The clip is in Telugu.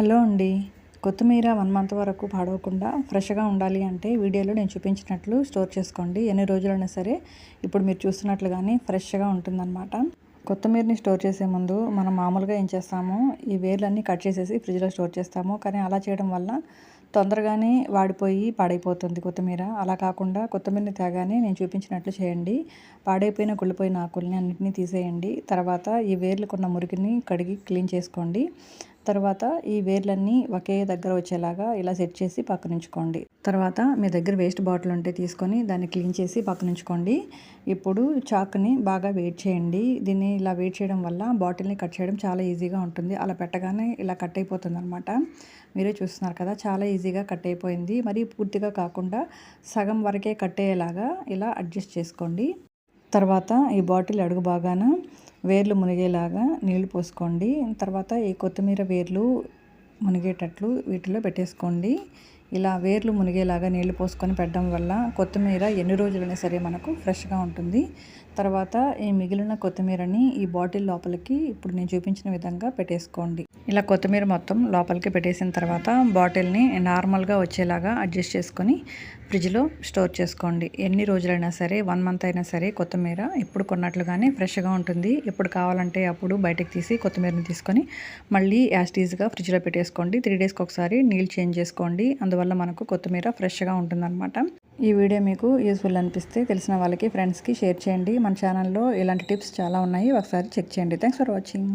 హలో అండి. కొత్తిమీర వన్ మంత్ వరకు పాడవకుండా ఫ్రెష్గా ఉండాలి అంటే వీడియోలో నేను చూపించినట్లు స్టోర్ చేసుకోండి. ఎన్ని రోజులైనా సరే ఇప్పుడు మీరు చూస్తున్నట్లుగానే ఫ్రెష్గా ఉంటుందన్నమాట. కొత్తిమీరని స్టోర్ చేసే ముందు మనం మామూలుగా ఏం చేస్తాము ఈ వేర్లన్నీ కట్ చేసేసి ఫ్రిడ్జ్లో స్టోర్ చేస్తాము. కానీ అలా చేయడం వల్ల తొందరగానే వాడిపోయి పాడైపోతుంది కొత్తిమీర. అలా కాకుండా కొత్తిమీరని తేగానే నేను చూపించినట్లు చేయండి. పాడైపోయిన కుళ్ళిపోయిన ఆకుల్ని అన్నింటినీ తీసేయండి. తర్వాత ఈ వేర్లకున్న మురికిని కడిగి క్లీన్ చేసుకోండి. తర్వాత ఈ వేర్లన్నీ ఒకే దగ్గర వచ్చేలాగా ఇలా సెట్ చేసి పక్కనుంచుకోండి. తర్వాత మీ దగ్గర వేస్ట్ బాటిల్ ఉంటే తీసుకొని దాన్ని క్లీన్ చేసి పక్కనుంచుకోండి. ఇప్పుడు చాక్ని బాగా వెయిట్ చేయండి. దీన్ని ఇలా వెయిట్ చేయడం వల్ల బాటిల్ని కట్ చేయడం చాలా ఈజీగా ఉంటుంది. అలా పెట్టగానే ఇలా కట్ అయిపోతుంది అనమాట మీరే చూస్తున్నారు కదా చాలా ఈజీగా కట్ అయిపోయింది. మరి పూర్తిగా కాకుండా సగం వరకే కట్టేలాగా ఇలా అడ్జస్ట్ చేసుకోండి. తర్వాత ఈ బాటిల్ అడుగు బాగాన వేర్లు మునిగేలాగా నీళ్ళు పోసుకోండి. తర్వాత ఈ కొత్తిమీర వేర్లు మునిగేటట్లు వీటిలో పెట్టేసుకోండి. ఇలా వేర్లు మునిగేలాగా నీళ్ళు పోసుకొని పెట్టడం వల్ల కొత్తిమీర ఎన్ని రోజులైనా సరే మనకు ఫ్రెష్గా ఉంటుంది. తర్వాత ఈ మిగిలిన కొత్తిమీరని ఈ బాటిల్ లోపలికి ఇప్పుడు నేను చూపించిన విధంగా పెట్టేసుకోండి. ఇలా కొత్తిమీర మొత్తం లోపలికి పెట్టేసిన తర్వాత బాటిల్ని నార్మల్గా వచ్చేలాగా అడ్జస్ట్ చేసుకొని ఫ్రిడ్జ్లో స్టోర్ చేసుకోండి. ఎన్ని రోజులైనా సరే వన్ మంత్ అయినా సరే కొత్తిమీర ఇప్పుడు కొన్నట్లుగానే ఫ్రెష్గా ఉంటుంది. ఎప్పుడు కావాలంటే అప్పుడు బయటకు తీసి కొత్తిమీరని తీసుకొని మళ్ళీ యాస్టీజ్గా ఫ్రిడ్జ్లో పెట్టేసుకోండి. త్రీ డేస్కి ఒకసారి నీళ్ళు చేంజ్ చేసుకోండి. అందువల్ల అందువల్ల మనకు కొత్తిమీర ఫ్రెష్గా ఉంటుందన్నమాట. ఈ వీడియో మీకు యూస్ఫుల్ అనిపిస్తే తెలిసిన వాళ్ళకి ఫ్రెండ్స్కి షేర్ చేయండి. మన ఛానల్లో ఇలాంటి టిప్స్ చాలా ఉన్నాయి. ఒకసారి చెక్ చేయండి. Thanks for watching